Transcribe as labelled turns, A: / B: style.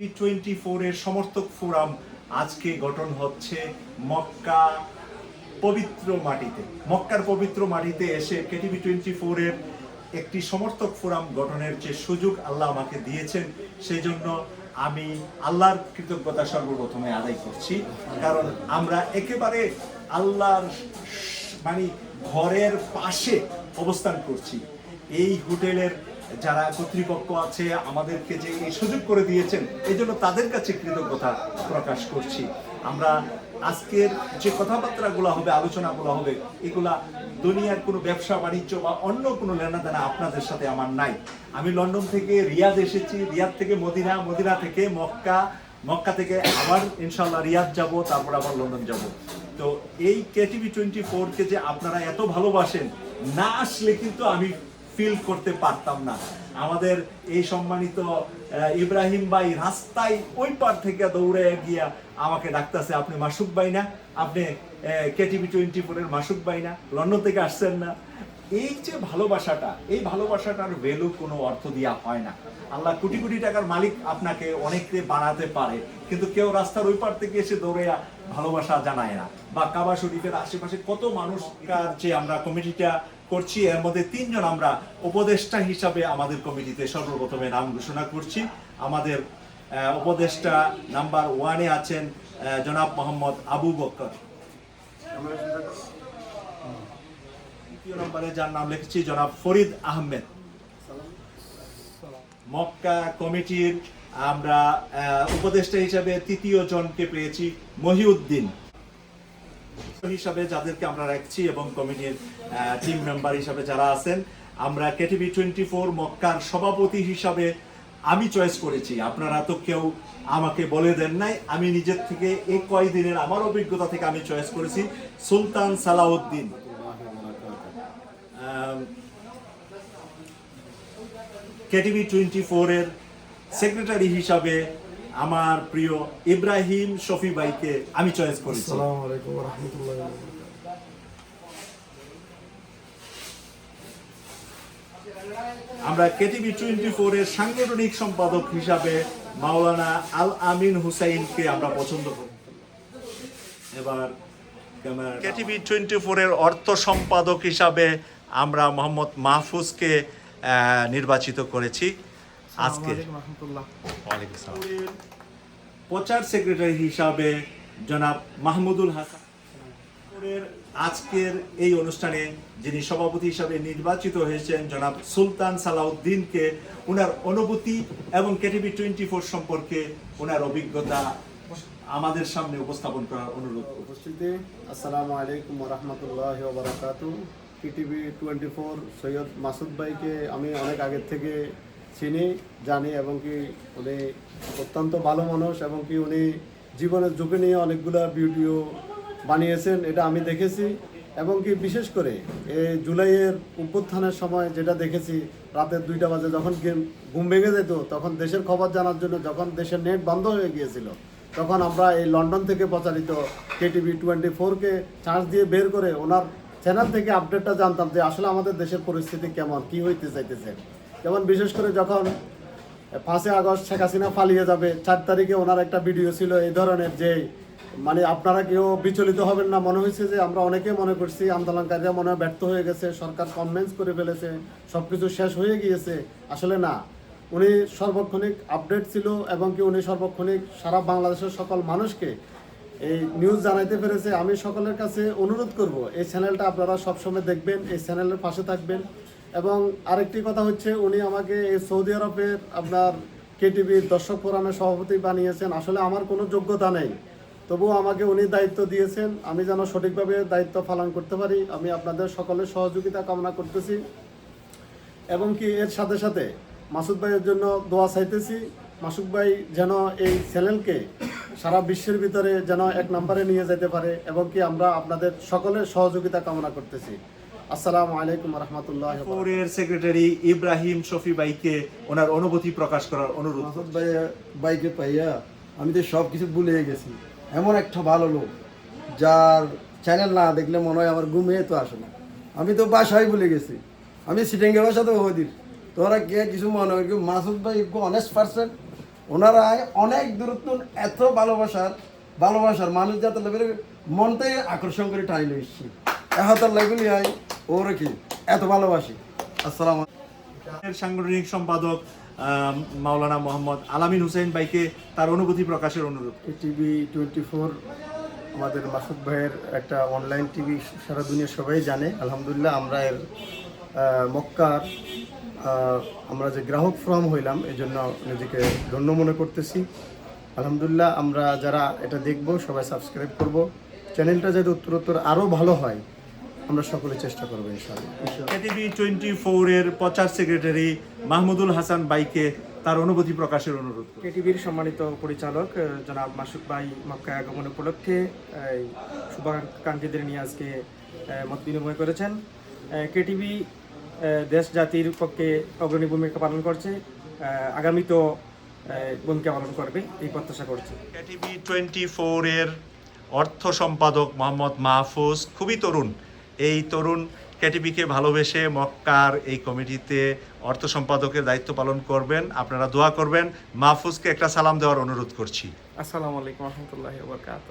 A: T twenty ফোরের সমর্থক forum আজকে গঠন হচ্ছে মক্কা পবিত্র মাটিতে। মক্কার পবিত্র মাটিতে এসে কেটিভি টোয়েন্টি ফোরের একটি সমর্থক ফোরাম গঠনের যে সুযোগ আল্লাহ আমাকে দিয়েছেন, সেই জন্য আমি আল্লাহর কৃতজ্ঞতা সর্বপ্রথমে আদায় করছি। কারণ আমরা একেবারে আল্লাহর মানে ঘরের পাশে অবস্থান করছি। এই হোটেলের যারা কর্তৃপক্ষ আছে, আমাদেরকে যে এই সুযোগ করে দিয়েছেন, এই জন্য তাদের কাছে কৃতজ্ঞতা প্রকাশ করছি। আমরা আজকের যে কথাবার্তাগুলো হবে, আলোচনাগুলো হবে, এগুলা দুনিয়ার কোনো ব্যবসা বাণিজ্য বা অন্য কোনো লেনাদেনা আপনাদের সাথে আমার নাই। আমি লন্ডন থেকে রিয়াদ এসেছি, রিয়াদ থেকে মদিনা মদিনা থেকে মক্কা মক্কা থেকে আবার ইনশাল্লাহ রিয়াদ যাব, তারপর আবার লন্ডন যাব। তো এই কেটিভি টোয়েন্টি ফোরকে যে আপনারা এত ভালোবাসেন, না আসলে কিন্তু আমি ফিল করতে পারতাম না। আমাদের এই সম্মানিত ইব্রাহিম ভাই রাস্তায় ওই পার থেকে দৌড়ে গিয়া আমাকে ডাকতেছে, আপনি মাসুক ভাই না? আপনি কেটিভি টোয়েন্টি ফোরের মাসুক ভাই না? লন্ডন থেকে আসছেন না? এই যে ভালোবাসাটা, এই ভালোবাসাটার ভ্যালু কোনো অর্থ দিয়া হয় না। আল্লাহ কোটি কোটি টাকার মালিক আপনাকে অনেকে বানাতে পারে, কিন্তু কেউ রাস্তার ওই পার থেকে এসে দৌড়ে ভালোবাসা জানায় না। বা কাবা শরীফের আশেপাশে কত মানুষ যে আমরা কমিটিটা করছি, এর মধ্যে তিনজন আমরা উপদেষ্টা হিসাবে আমাদের কমিটিতে সর্বপ্রথমে নাম ঘোষণা করছি। আমাদের উপদেষ্টা নাম্বার ওয়ানে আছেন জনাব মোহাম্মদ আবু বকর তৃতীয় নম্বরে যার নাম লিখেছি জনাব ফরিদ আহমেদ। মক্কা কমিটির আমরা উপদেষ্টা হিসাবে তৃতীয় জনকে পেয়েছি মহিউদ্দিন। হিসাবে যাদেরকে আমরা রাখছি এবং কমিটির টিম মেম্বার হিসাবে যারা আছেন, আমরা কেটিভি টোয়েন্টি ফোর মক্কার সভাপতি হিসাবে আমি চয়েস করেছি। আপনারা তো কেউ আমাকে বলে দেন নাই, আমি নিজের থেকে এই কয়দিনের আমার অভিজ্ঞতা থেকে আমি চয়েস করেছি, সুলতান সালাউদ্দিন। কেটিভি টোয়েন্টি ফোরের সেক্রেটারি হিসাবে আমার প্রিয় ইব্রাহিম শফি ভাইকে আমি চয়েস করেছি।
B: আসসালামু আলাইকুম রহমতুল্লাহ
A: আমরা কেটিভি টোয়েন্টি ফোর এর সাংগঠনিক সম্পাদক হিসাবে মাওলানা আল আমিন হুসাইনকে আমরা পছন্দ করি। এবার কেটিভি টোয়েন্টি ফোর এর অর্থ সম্পাদক হিসাবে আমরা মোহাম্মদ মাহফুজকে নির্বাচিত করেছি আজকে। প্রচার সেক্রেটারি হিসাবে জনাব মাহমুদুল হাসান আজকের এই অনুষ্ঠানে যিনি সভাপতি হিসাবে নির্বাচিত হয়েছেন জনাব সুলতান সালাউদ্দিনকে ওনার অনুভূতি এবং কেটিভি টোয়েন্টি ফোর সম্পর্কে ওনার অভিজ্ঞতা আমাদের সামনে উপস্থাপন করার অনুরোধ।
B: উপস্থিতি আসসালামু আলাইকুম রহমতুল্লাহ বারাকাতু PTV twenty four Syed Masood ভাইকে আমি অনেক আগের থেকে চিনি, জানি এবং কি উনি অত্যন্ত ভালো মানুষ এবং কি উনি জীবনের ঝুঁকি নিয়ে অনেকগুলো ভিডিও বানিয়েছেন, এটা আমি দেখেছি। এবং কি বিশেষ করে এই জুলাইয়ের অভ্যুত্থানের সময় যেটা দেখেছি রাতের দুইটা বাজে যখন ঘুম ভেঙে যেত, তখন দেশের খবর জানার জন্য যখন দেশের নেট বন্ধ হয়ে গিয়েছিল, তখন আমরা এই লন্ডন থেকে প্রচারিত কেটিভি টোয়েন্টি ফোরকে চার্জ দিয়ে বের করে ওনার চ্যানেল থেকে আপডেটটা জানতাম যে আসলে আমাদের দেশের পরিস্থিতি কেমন, কি হইতে চাইতেছে। যেমন বিশেষ করে যখন পাঁচই আগস্ট শেখ হাসিনা পালিয়ে যাবে, চার তারিখে ওনার একটা ভিডিও ছিল এই ধরনের যে মানে আপনারা কেউ বিচলিত হবেন না, মনে হয়েছে যে আমরা অনেকে মনে করছি, আন্দোলনকারীরা মনে হয় ব্যর্থ হয়ে গেছে, সরকার কনভেন্স করে ফেলেছে সব কিছু শেষ হয়ে গিয়েছে। আসলে না, উনি সর্বক্ষণিক আপডেট ছিল এবং কি উনি সর্বক্ষণিক সারা বাংলাদেশের সকল মানুষকে এই নিউজ জানাইতে পেরেছে, আমি সকলের কাছে অনুরোধ করব, এই চ্যানেলটা আপনারা সবসময় দেখবেন, এই চ্যানেলের পাশে থাকবেন। এবং আরেকটি কথা হচ্ছে, উনি আমাকে এই সৌদি আরবের আপনার কেটিভির দর্শক ফোরামের সভাপতি বানিয়েছেন। আসলে আমার কোনো যোগ্যতা নেই। তবুও আমাকে উনি দায়িত্ব দিয়েছেন। আমি যেন সঠিকভাবে দায়িত্ব পালন করতে পারি, আমি আপনাদের সকলের সহযোগিতা কামনা করতেছি। এবং কি, এর সাথে সাথে মাসুদ ভাইয়ের জন্য দোয়া চাইতেছি। মাসুদ ভাই যেন এই চ্যানেলকে সারা বিশ্বের ভিতরে যেন এক নম্বরে নিয়ে যেতে পারে এবং কি আমরা আপনাদের সকলের সহযোগিতা কামনা করতেছি। আসসালামু আলাইকুম রহমতুল্লাহ
A: ফোরের সেক্রেটারি ইব্রাহিম শফি ভাইকে ওনার অনুভূতি প্রকাশ করার অনুরোধ
C: মাসুদ ভাই বাইকে পাইয়া আমি তো সব কিছু ভুলে গেছি। এমন একটা ভালো লোক যার চ্যানেল না দেখলে মনে হয় আমার ঘুমে তো আসে না। আমি তো বাসায় ভুলে গেছি। আমি সিটেঙ্গে বাসা তো হদির তোরা কে কিছু মনে হয় মাসুদ ভাই অনেস্ট পার্সন ওনারা অনেক দূরত্ব এত ভালোবাসার ভালোবাসার মানুষ যাতে লেভেলে মনটাই আকর্ষণ করে টাইলে এসছি। এহাতার লেগুলি হয় ওরে কি এত ভালোবাসি। আসসালাম
A: সাংগঠনিক সম্পাদক মাওলানা মোহাম্মদ আলামিন হুসেন ভাইকে তার অনুভূতি প্রকাশের অনুরোধ।
B: টিভি টোয়েন্টি ফোর আমাদের মাসুদ ভাইয়ের একটা অনলাইন টিভি সারা দুনিয়া সবাই জানে আলহামদুলিল্লাহ আমরা এর মক্কার আমরা যে গ্রাহক ফর্ম হইলাম এই জন্য নিজেকে ধন্য মনে করতেছি। আলহামদুলিল্লাহ আমরা যারা এটা দেখব সবাই সাবস্ক্রাইব করব। চ্যানেলটা যাতে উত্তরোত্তর আরও ভালো হয় আমরা সকলে চেষ্টা করব ইনশাআল্লাহ।
A: কেটিভি টোয়েন্টি ফোরের প্রচার সেক্রেটারি মাহমুদুল হাসান বাইকে তার অনুভূতি প্রকাশের অনুরোধ।
D: কেটিভির সম্মানিত পরিচালক জনাব মাসুক ভাই মক্কায় আগমন উপলক্ষে এই শুভাকাঙ্ক্ষীদের নিয়ে আজকে মত বিনিময় করেছেন। কেটিভি দেশ জাতির পক্ষে অগ্রণী ভূমিকা পালন করছে। আগামীতেও আহ, ভূমিকা পালন করবে এই প্রত্যাশা করছি।
A: কেটিভি টোয়েন্টি ফোরের অর্থ সম্পাদক মোহাম্মদ মাহফুজ খুবই তরুণ। এই তরুণ কেটিভিকে ভালোবেসে মক্কার এই কমিটিতে অর্থ সম্পাদকের দায়িত্ব পালন করবেন। আপনারা দোয়া করবেন। মাহফুজকে একটা সালাম দেওয়ার অনুরোধ করছি।
D: আসসালামু আলাইকুম রহমতুল্লাহ বরকাত